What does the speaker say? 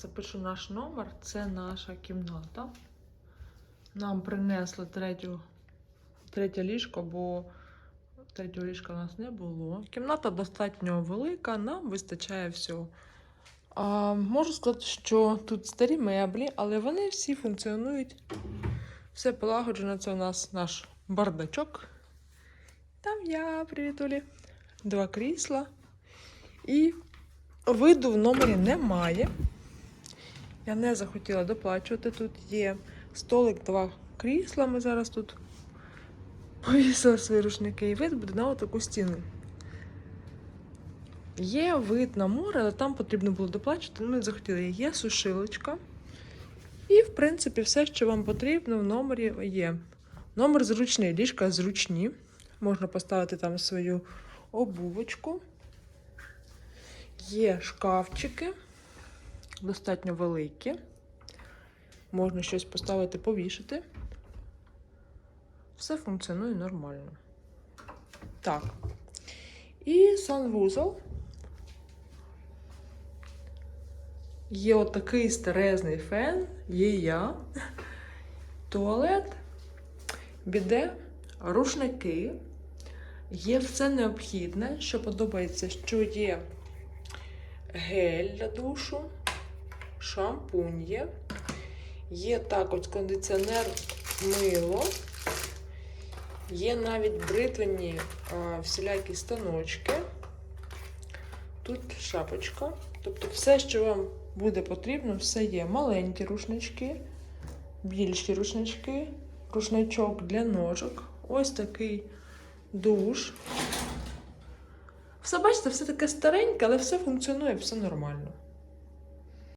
запишу наш номер. Це наша кімната. Нам принесли третю, третє ліжко, бо третього ліжка у нас не було. Кімната достатньо велика, нам вистачає всього. А, можу сказати, що тут старі меблі, але вони всі функціонують. Все полагоджено. Це у нас наш бардачок. Там я, привіт, Олі. Два крісла. І виду в номері немає. Я не захотіла доплачувати. Тут є столик, два крісла. Ми зараз тут повісили свої рушники, і вид буде на таку стіну. Є вид на море, але там потрібно було доплачувати. Ми захотіли. Є сушилочка. І, в принципі, все, що вам потрібно в номері є. Номер зручний, ліжка зручні. Можна поставити там свою обувочку. Є шкафчики, достатньо великі. Можна щось поставити, повішати. Все функціонує нормально. Так. І санвузол. Є отакий старезний фен, є я, туалет, біде, рушники. Є все необхідне, що подобається, що є гель для душу, шампунь є. Є також кондиціонер мило. Є навіть бритвені всілякі станочки. Тут шапочка. Тобто все, що вам буде потрібно, все є. Маленькі рушнички, більші рушнички, рушничок для ножок. Ось такий душ. Все бачите, все таке стареньке, але все функціонує, все нормально.